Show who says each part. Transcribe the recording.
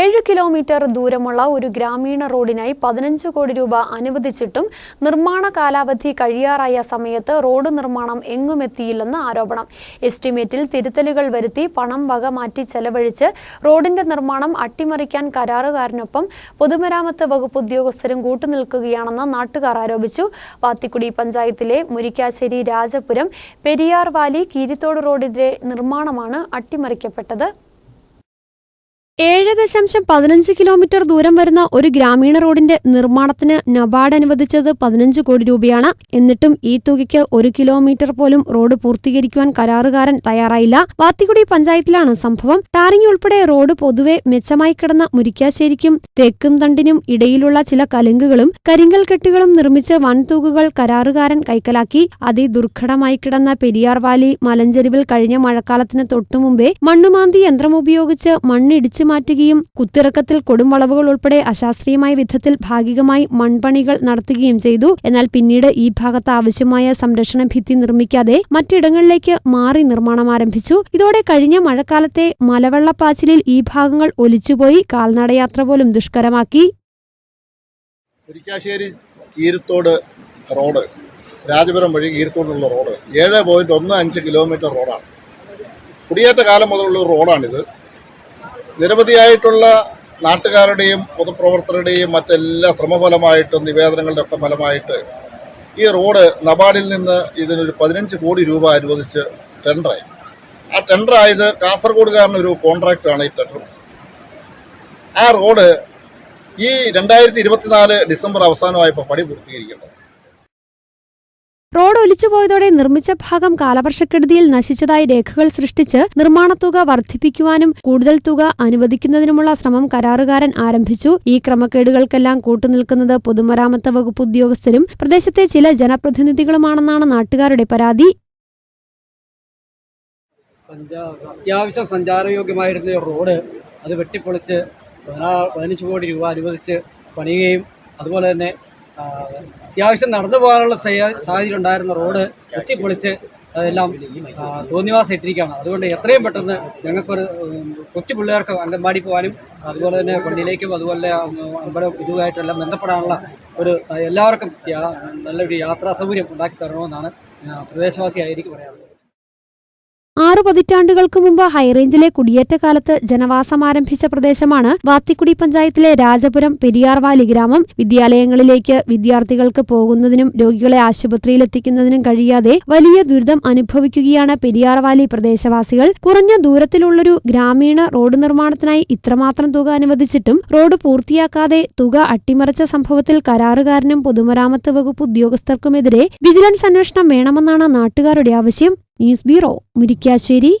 Speaker 1: ഏഴ് കിലോമീറ്റർ ദൂരമുള്ള ഒരു ഗ്രാമീണ റോഡിനായി പതിനഞ്ച് കോടി രൂപ അനുവദിച്ചിട്ടും നിർമ്മാണ കാലാവധി കഴിയാറായ സമയത്ത് റോഡ് നിർമ്മാണം എങ്ങുമെത്തിയില്ലെന്ന് ആരോപണം. എസ്റ്റിമേറ്റിൽ തിരുത്തലുകൾ വരുത്തി പണം വക മാറ്റി ചെലവഴിച്ച് റോഡിന്റെ നിർമ്മാണം അട്ടിമറിക്കാൻ കരാറുകാരനൊപ്പം പൊതുമരാമത്ത് വകുപ്പ് ഉദ്യോഗസ്ഥരും കൂട്ടുനിൽക്കുകയാണെന്ന് നാട്ടുകാർ ആരോപിച്ചു. പാത്തിക്കുടി പഞ്ചായത്തിലെ മുരിക്കാശ്ശേരി രാജപുരം പെരിയാർ വാലി കീരിത്തോട് റോഡിന്റെ നിർമ്മാണമാണ് അട്ടിമറിക്കപ്പെട്ടത്. ഏഴ് ദശാംശം പതിനഞ്ച് കിലോമീറ്റർ ദൂരം വരുന്ന ഒരു ഗ്രാമീണ റോഡിന്റെ നിർമ്മാണത്തിന് നബാർഡ് അനുവദിച്ചത് പതിനഞ്ച് കോടി രൂപയാണ്. എന്നിട്ടും ഈ തുകയ്ക്ക് ഒരു കിലോമീറ്റർ പോലും റോഡ് പൂർത്തീകരിക്കുവാൻ കരാറുകാരൻ തയ്യാറായില്ല. വാത്തിക്കുടി പഞ്ചായത്തിലാണ് സംഭവം. ടാറിംഗ് ഉൾപ്പെടെ റോഡ് പൊതുവെ മെച്ചമായി കിടന്ന മുരിക്കാശ്ശേരിക്കും തെക്കും തണ്ടിനും ഇടയിലുള്ള ചില കലുങ്കുകളും കരിങ്കൽ കെട്ടുകളും നിർമ്മിച്ച് വൻതൂകുകൾ കരാറുകാരൻ കൈക്കലാക്കി. അതിദുർഘടമായി കിടന്ന പെരിയാർ വാലി മലഞ്ചെരിവിൽ കഴിഞ്ഞ മഴക്കാലത്തിന് തൊട്ടുമുമ്പേ മണ്ണുമാന്തി യന്ത്രം യന്ത്രമുപയോഗിച്ച് മണ്ണിടിച്ചു മാറ്റുകയും കുത്തിറക്കത്തിൽ കൊടുംവളവുകൾ ഉൾപ്പെടെ അശാസ്ത്രീയമായ വിധത്തിൽ ഭാഗികമായി മൺപണികൾ നടത്തുകയും ചെയ്തു. എന്നാൽ പിന്നീട് ഈ ഭാഗത്ത് ആവശ്യമായ സംരക്ഷണ ഭിത്തി നിർമ്മിക്കാതെ മറ്റിടങ്ങളിലേക്ക് മാറി നിർമ്മാണം ആരംഭിച്ചു. ഇതോടെ കഴിഞ്ഞ മഴക്കാലത്തെ മലവെള്ളപ്പാച്ചിലിൽ ഈ ഭാഗങ്ങൾ ഒലിച്ചുപോയി കാൽനടയാത്ര പോലും ദുഷ്കരമാക്കി.
Speaker 2: റോഡ് രാജപുരം വഴി കീരത്തോടുള്ള റോഡ് ഏഴ് പോയിന്റ് ഒന്ന് അഞ്ച് കിലോമീറ്റർ റോഡാണ്. കുടിയേറ്റ കാലം മുതലുള്ള റോഡാണിത്. നിരവധിയായിട്ടുള്ള നാട്ടുകാരുടെയും പൊതുപ്രവർത്തകരുടെയും മറ്റെല്ലാ ശ്രമഫലമായിട്ടും നിവേദനങ്ങളുടെ ഒക്കെ ഫലമായിട്ട് ഈ റോഡ് നബാർഡിൽ നിന്ന് ഇതിനൊരു പതിനഞ്ച് കോടി രൂപ അനുവദിച്ച് ടെൻഡറായി. ആ ടെൻഡറായത് കാസർഗോഡുകാരന് ഒരു കോൺട്രാക്റ്റാണ് ഈ ടെൻഡർ ആ റോഡ് ഈ രണ്ടായിരത്തി ഇരുപത്തിനാല് ഡിസംബർ അവസാനമായപ്പോൾ പണി പൂർത്തീകരിക്കേണ്ടത്.
Speaker 1: റോഡ് ഒലിച്ചുപോയതോടെ നിർമ്മിച്ച ഭാഗം കാലവർഷക്കെടുതിയിൽ നശിച്ചതായി രേഖകൾ സൃഷ്ടിച്ച് നിർമ്മാണ തുക വർദ്ധിപ്പിക്കുവാനും കൂടുതൽ തുക അനുവദിക്കുന്നതിനുമുള്ള ശ്രമം കരാറുകാരൻ ആരംഭിച്ചു. ഈ ക്രമക്കേടുകൾക്കെല്ലാം കൂട്ടുനിൽക്കുന്നത് പൊതുമരാമത്ത് വകുപ്പ് ഉദ്യോഗസ്ഥരും പ്രദേശത്തെ ചില ജനപ്രതിനിധികളുമാണെന്നാണ് നാട്ടുകാരുടെ പരാതി.
Speaker 3: അത്യാവശ്യം സഞ്ചാരയോഗ്യമായിരുന്ന റോഡ് അത് വെട്ടിപ്പൊളിച്ച് പതിനാ- പതിനഞ്ച് കോടി രൂപ അനുവദിച്ച് പണിയുകയും അതുപോലെ തന്നെ അത്യാവശ്യം നടന്നു പോകാനുള്ള സാഹചര്യം ഉണ്ടായിരുന്ന റോഡ് വെട്ടിപ്പൊളിച്ച് അതെല്ലാം തോന്നിവാസം ഇട്ടിരിക്കുകയാണ്. അതുകൊണ്ട് എത്രയും പെട്ടെന്ന് ഞങ്ങൾക്കൊരു കൊച്ചു പിള്ളേർക്ക് അംഗൻവാടി പോകാനും അതുപോലെ തന്നെ പള്ളിയിലേക്കും അതുപോലെ അമ്പലം ഇതുമായിട്ടെല്ലാം ബന്ധപ്പെടാനുള്ള ഒരു എല്ലാവർക്കും നല്ലൊരു യാത്രാ സൗകര്യം ഉണ്ടാക്കി തരണമെന്നാണ് പ്രദേശവാസിയായിരിക്കും പറയാനുള്ളത്.
Speaker 1: ആറു പതിറ്റാണ്ടുകൾക്ക് മുമ്പ് ഹൈറേഞ്ചിലെ കുടിയേറ്റ കാലത്ത് ജനവാസം ആരംഭിച്ച പ്രദേശമാണ് വാത്തിക്കുടി പഞ്ചായത്തിലെ രാജപുരം പെരിയാർവാലി ഗ്രാമം. വിദ്യാലയങ്ങളിലേക്ക് വിദ്യാർത്ഥികൾക്ക് പോകുന്നതിനും രോഗികളെ ആശുപത്രിയിലെത്തിക്കുന്നതിനും കഴിയാതെ വലിയ ദുരിതം അനുഭവിക്കുകയാണ് പെരിയാർവാലി പ്രദേശവാസികൾ. കുറഞ്ഞ ദൂരത്തിലുള്ളൊരു ഗ്രാമീണ റോഡ് നിർമ്മാണത്തിനായി ഇത്രമാത്രം തുക അനുവദിച്ചിട്ടും റോഡ് പൂർത്തിയാക്കാതെ തുക അട്ടിമറിച്ച സംഭവത്തിൽ കരാറുകാരനും പൊതുമരാമത്ത് വകുപ്പ് ഉദ്യോഗസ്ഥർക്കുമെതിരെ വിജിലൻസ് അന്വേഷണം വേണമെന്നാണ് നാട്ടുകാരുടെ ആവശ്യം. News bureau Murickassery